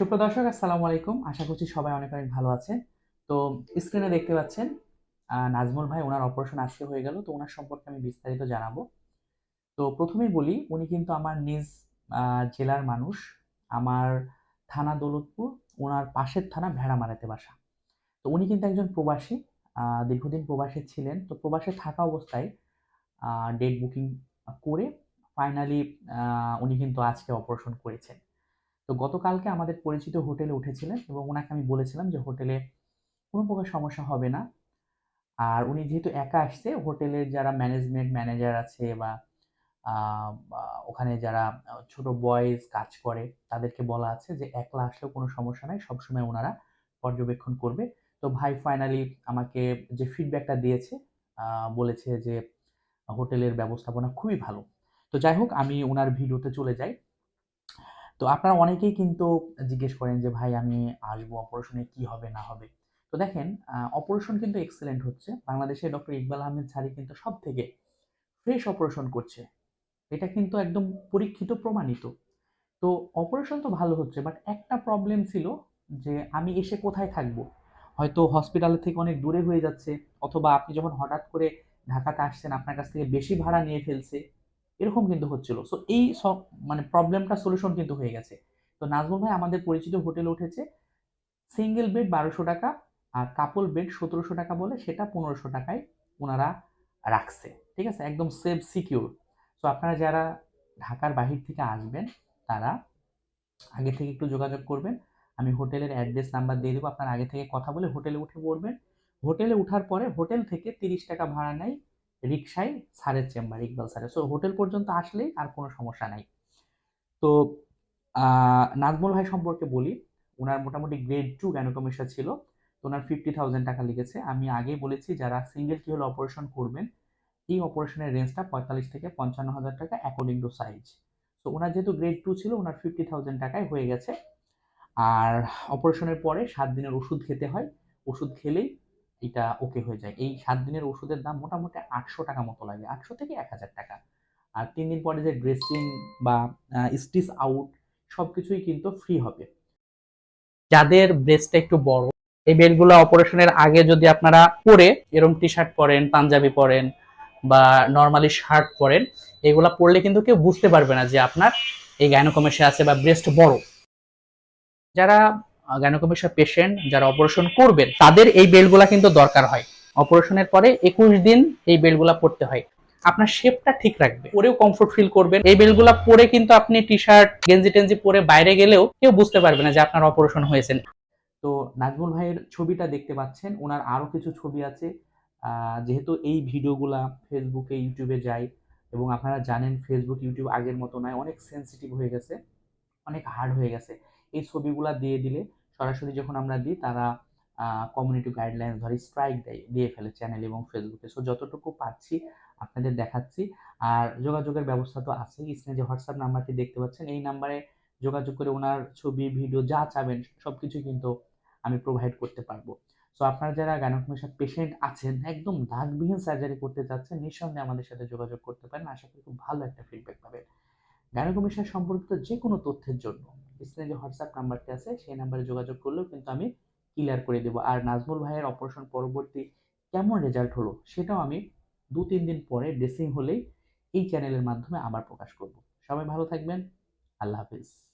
সুপ্রদর্শক আসসালামু আলাইকুম। আশা করছি সবাই অনেক অনেক ভালো আছেন। তো স্ক্রিনে দেখতে পাচ্ছেন নাজমুল ভাই ওনার অপারেশন আজকে হয়ে গেল। তো ওনার সম্পর্কে আমি বিস্তারিত জানাব। তো প্রথমেই বলি, উনি কিন্তু আমার নিজ জেলার মানুষ। আমার থানা দৌলতপুর ওনার পাশের থানা ভেড়ামারাতে বাসা। তো উনি কিন্তু একজন প্রবাসী দীর্ঘদিন প্রবাসে ছিলেন। তো প্রবাসে থাকা অবস্থায় ডেট বুকিং করে ফাইনালি উনি কিন্তু আজকে অপারেশন করেছেন। তো গতকালকে আমাদের পরিচিত হোটেলে উঠেছিলেন এবং ওনাকে আমি বলেছিলাম যে হোটেলে কোনো প্রকার সমস্যা হবে না। আর উনি যেহেতু একা আসছে হোটেলের যারা ম্যানেজমেন্ট ম্যানেজার আছে বা ওখানে যারা ছোট বয়েজ কাজ করে, তাদেরকে বলা আছে যে একলা আসলেও কোনো সমস্যা নাই, সবসময় ওনারা পর্যবেক্ষণ করবে। তো ভাই ফাইনালি আমাকে যে ফিডব্যাকটা দিয়েছে বলেছে যে হোটেলের ব্যবস্থাপনা খুবই ভালো। তো যাই হোক, আমি ওনার ভিডিওতে চলে যাই। তো আপনারা অনেকেই কিন্তু জিজ্ঞেস করেন যে, ভাই, আমি আসব অপারেশনে কি হবে, না হবে? তো দেখেন অপারেশন কিন্তু এক্সেলেন্ট হচ্ছে। বাংলাদেশে ডক্টর ইকবাল আহমেদ ছাড়ি কিন্তু সব থেকে ফ্রেশ অপারেশন করছে। এটা কিন্তু একদম পরীক্ষিত, প্রমাণিত। তো অপারেশন তো ভালো হচ্ছে বাট একটা প্রবলেম ছিল যে, আমি এসে কোথায় থাকব? হয়তো হসপিটাল থেকে অনেক দূরে হয়ে যাচ্ছে, অথবা আপনি যখন হঠাৎ করে ঢাকাতে আসছেন, আপনার কাছ থেকে বেশি ভাড়া নিয়ে ফেলছে। এরকম কিন্তু হচ্ছিল। সো এই সব মানে প্রবলেমটা সলিউশন কিন্তু হয়ে গেছে। তো নাজমুল ভাই, আমাদের পরিচিত হোটেলে উঠেছে সিঙ্গেল বেড বারোশো টাকা আর কাপল বেড সতেরোশো টাকা বলে সেটা পনেরোশো টাকায় ওনারা রাখছে। ঠিক আছে? একদম সেফ সিকিউর তো আপনারা যারা ঢাকার বাহির থেকে আসবেন, তারা আগে থেকে একটু যোগাযোগ করবেন। আমি হোটেলের অ্যাড্রেস নাম্বার দিয়ে দেবো। আপনারা আগে থেকে কথা বলে হোটেলে উঠে পড়বেন। হোটেলে উঠার পরে হোটেল থেকে তিরিশ টাকা ভাড়া নেয় রিক্সায় স্যারের চেম্বার, ইকবাল স্যারের। সো হোটেল পর্যন্ত আসলেই আর কোনো সমস্যা নাই। তো নাজমুল ভাই সম্পর্কে বলি। ওনার মোটামুটি গ্রেড টু গ্যানোকমিশা ছিল। তো ওনার ফিফটি থাউজেন্ড টাকা লেগেছে। আমি আগেই বলেছি, যারা সিঙ্গেল কি হলে অপারেশন করবেন, এই অপারেশনের রেঞ্জটা পঁয়তাল্লিশ থেকে পঞ্চান্ন হাজার টাকা অ্যাকর্ডিং টু সাইজ তো ওনার যেহেতু গ্রেড টু ছিল, ওনার ফিফটি থাউজেন্ড টাকায় হয়ে গেছে। আর অপারেশনের পরে সাত দিনের ওষুধ খেতে হয়। ওষুধ খেলেই এটা ওকে হয়ে যায়। এই সাত দিনের ওষুধের দাম মোটামুটি আটশো টাকা মতো লাগে। আটশো থেকে এক হাজার টাকা। আর তিন দিন পরে যে ড্রেসিং বা স্টিচ আউট সব কিছুই কিন্তু ফ্রি হবে। যাদের ব্রেস্টটা একটু বড়, এই বেলগুলো অপারেশনের আগে যদি আপনারা পরে এরকম টি শার্ট পরেন, পাঞ্জাবি পরেন বা নর্মালি শার্ট পরেন, এগুলা পরলে কিন্তু কেউ বুঝতে পারবে না যে আপনার এই গাইনোকমেশিয়া আছে বা ব্রেস্ট বড়। যারা গাইনোকমেশিয়া পেশেন্ট যারা অপারেশন করবেন, তাদের এই বেলগুলা কিন্তু দরকার হয়। অপারেশনের পরে একুশ দিন এই বেলগুলা পড়তে হয়। আপনার শেপটা ঠিক রাখবে। পরেও কমফোর্ট ফিল করবেন। এই বেলগুলা পরে কিন্তু আপনি টি শার্ট গেঞ্জি টেঞ্জি পরে বাইরে গেলেও কেউ বুঝতে পারবে না যে আপনার অপারেশন হয়েছে। তো নাজমুল ভাইয়ের ছবিটা দেখতে পাচ্ছেন। ওনার আরও কিছু ছবি আছে। যেহেতু এই ভিডিওগুলা ফেসবুকে ইউটিউবে যায় এবং আপনারা জানেন ফেসবুক ইউটিউব আগের মতো নয়, অনেক সেনসিটিভ হয়ে গেছে, অনেক হার্ড হয়ে গেছে। এই ছবিগুলা দিয়ে দিলে সরাসরি যখন আমরা দিই, তারা কমিউনিটি গাইডলাইন ধরে স্ট্রাইক দেয়, দিয়ে ফেলে চ্যানেল এবং ফেসবুকে সো যতটুকু পাচ্ছি আপনাদের দেখাচ্ছি। আর যোগাযোগের ব্যবস্থা তো আছেই। স্ক্রিনে যে হোয়াটসঅ্যাপ নাম্বারটি দেখতে পাচ্ছেন, এই নাম্বারে যোগাযোগ করে ওনার ছবি ভিডিও যা চাবেন সব কিছু কিন্তু আমি প্রোভাইড করতে পারব। সো আপনারা যারা গাইনোকমেশিয়া পেশেন্ট আছেন, একদম দাগবিহীন সার্জারি করতে চাচ্ছেন, নিঃসন্দেহে আমাদের সাথে যোগাযোগ করতে পারেন। আশা করি খুব ভালো একটা ফিডব্যাক পাবেন। গাইনোকমেশিয়া সম্পর্কিত যে কোনো তথ্যের জন্য। স্ক্রিনে যে হোয়াটসঅ্যাপ নাম্বারটি আছে, সেই নাম্বারে যোগাযোগ করলেও কিন্তু আমি ক্লিয়ার করে দেবো। আর নাজমুল ভাইয়ের অপারেশন পরবর্তী কেমন রেজাল্ট হলো, সেটাও আমি দু তিন দিন পরে ড্রেসিং হলেই এই চ্যানেলের মাধ্যমে আবার প্রকাশ করব। সবাই ভালো থাকবেন। আল্লাহ হাফিজ।